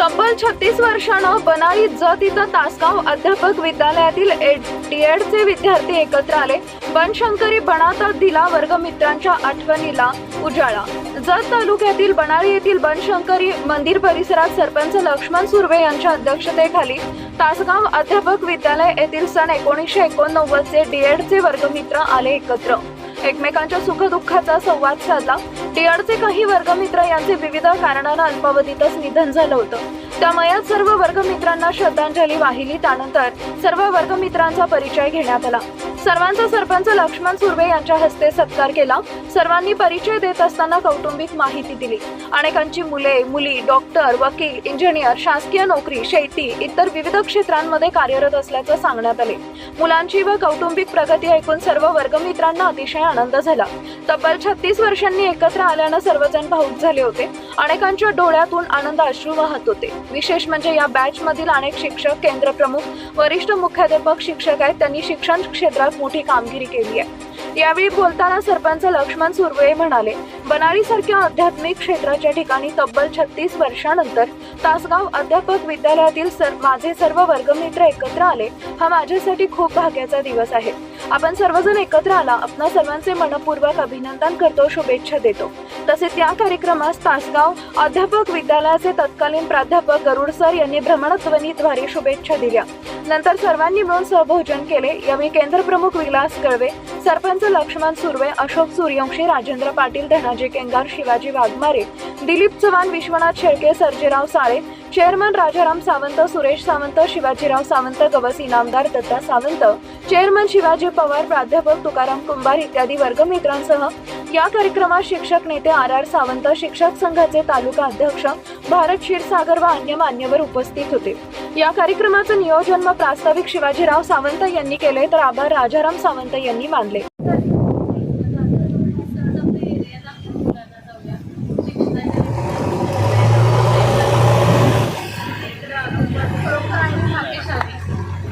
तब्बल छत्तीस वर्षानं बनाळी जत इथं तासगाव अध्यापक विद्यालयातील डीएडचे विद्यार्थी एकत्र आले. बनशंकरी बनातात दिला वर्गमित्रांच्या आठवणीला उजाळा. जत तालुक्यातील बनाळी येथील बनशंकरी मंदिर परिसरात सरपंच लक्ष्मण सुर्वे यांच्या अध्यक्षतेखाली तासगाव अध्यापक विद्यालय येथील सन एकोणीसशे एकोणनव्वदचे डीएडचे वर्गमित्र आले एकत्र. एकमेकांच्या सुखदुःखाचा संवाद साधला. टीआरचे काही वर्गमित्र यांचे विविध कारणानं अल्पावधीतच निधन झालं होतं. त्यामुळे सर्व वर्गमित्रांना श्रद्धांजली वाहिली. त्यानंतर सर्व वर्गमित्रांचा परिचय घेण्यात आला. सर्वांचा सरपंच लक्ष्मण सुर्वे यांच्या हस्ते सत्कार केला. सर्वांनी परिचय देत असताना कौटुंबिक माहिती दिली. अनेकांची मुले मुली डॉक्टर वकील इंजिनियर शासकीय नोकरी शेती इतर विविध क्षेत्रांमध्ये कार्यरत असल्याचं सांगण्यात आले. मुलांची व कौटुंबिक प्रगती ऐकून सर्व वर्गमित्रांना अतिशय आनंद झाला. तब्बल छत्तीस वर्षांनी एकत्र आल्यानं सर्वजण भाऊक झाले होते. अनेकांच्या डोळ्यातून आनंद अश्रू वाहत होते. विशेष म्हणजे या बॅच मधील अनेक शिक्षक केंद्र प्रमुख वरिष्ठ मुख्याध्यापक शिक्षक आहेत. त्यांनी शिक्षण क्षेत्रात मोठी कामगिरी केली आहे. यावेळी बोलताना सरपंच लक्ष्मण सुर्वे म्हणाले बनाळीसारख्या आध्यात्मिक क्षेत्राच्या ठिकाणी तब्बल छत्तीस वर्षानंतर तासगाव अध्यापक विद्यालयातील सर माझे सर्व वर्गमित्र एकत्र आले. हा माझ्यासाठी खूप भाग्याचा दिवस आहे. आपण सर्वजण एकत्र आला आपणा सर्वांचे मनपूर्वक अभिनंदन करतो शुभेच्छा देतो. तसेच या कार्यक्रमास तासगाव अध्यापक विद्यालयाचे तत्कालीन प्राध्यापक गरुड सर यांनी भ्रमणध्वनीद्वारे शुभेच्छा दिल्या. नंतर सर्वांनी मिळून सहभोजन केले. यावेळी केंद्र प्रमुख विलास कळवे सरपंच लक्ष्मण सुर्वे अशोक सूर्यवंशी राजेंद्र पाटील धनाजी केंगार शिवाजी वाघमारे दिलीप चव्हाण विश्वनाथ शेळके सर्जेराव साळे चेअरमन राजाराम सावंत सुरेश सावंत शिवाजीराव सावंत गवस इनामदार दत्ता सावंत चेअरमन शिवाजी पवार प्राध्यापक तुकाराम कुंभार इत्यादी वर्गमित्रांसह या कार्यक्रमात शिक्षक नेते आर आर सावंत शिक्षक संघाचे तालुका अध्यक्ष भारत क्षीरसागर व अन्य मान्यवर उपस्थित होते. या कार्यक्रमाचं नियोजन व प्रास्ताविक शिवाजीराव सावंत यांनी केले तर आभार राजाराम सावंत यांनी मानले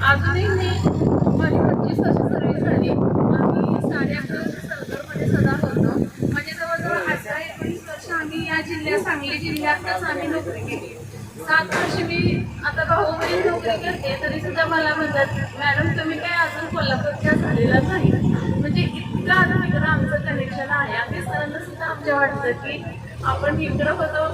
अजूनही मी माझी पंचवीस वर्ष सर्व्हिस झाली आम्ही साडे अकरा वर्ष सरकारमध्ये सदा होतो म्हणजे जवळजवळ अठरा एकोणीस वर्ष आम्ही या केली आताच आम्ही नोकरी केली. सात वर्ष मी आता भाऊबहीण नोकरी करते तरी सुद्धा मला म्हणतात मॅडम तुम्ही काय अजून कोल्हापूरच्या झालेला नाही. म्हणजे इतकं आता इकडं आमचं कनेक्शन आहे. आम्ही सरांना सुद्धा आमच्या वाटतं की आपण इकडं होतो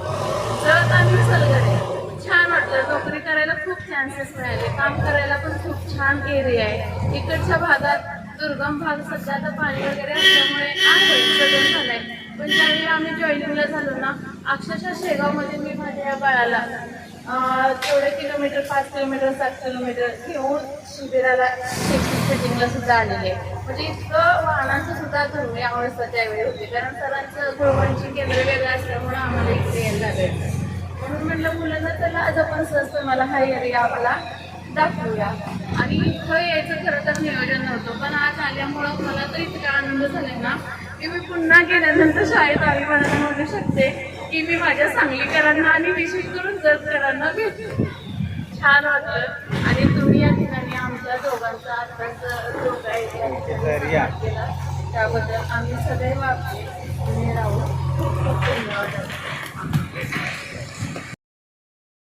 जर आम्ही सलगडे छान वाटलं नोकरी करायला खूप चान्सेस मिळाले. काम करायला पण खूप छान एरिया आहे. इकडच्या भागात दुर्गम भाग सध्या आता पाणी वगैरे असल्यामुळे आहे सगळं झालंय. पण ज्यावेळी आम्ही जॉईनिंगला झालो ना अक्षरशः शेगावमध्ये मी माझ्या या बाळाला तेवढे किलोमीटर पाच किलोमीटर सात किलोमीटर घेऊन शिबिराला सेटिंगला सुद्धा आलेले म्हणजे इतकं वाहनांचं सुद्धा धर्मी अवस्था त्यावेळी होती. कारण सरांचं गुळवणची केंद्र वेगळं असल्यामुळं आम्हाला इकडे यायला लागायचं म्हणून म्हटलं मुलांना त्याला आज आपण सहज मला हा एरिया आपला दाखवूया. आणि इथं यायचं खरं तर नियोजन नव्हतं. पण आज आल्यामुळं मला तर इतका आनंद झाला ना की मी पुन्हा गेल्यानंतर शाळेत आई मला म्हणू शकते. की मी माझ्या सांगलीकरांना आणि विशेष करून जतकरांना भेटले छान वाटलं. आणि तुम्ही या ठिकाणी आमच्या दोघांचा आता केला. त्याबद्दल आम्ही सदैव आपले राहू. खूप खूप धन्यवाद.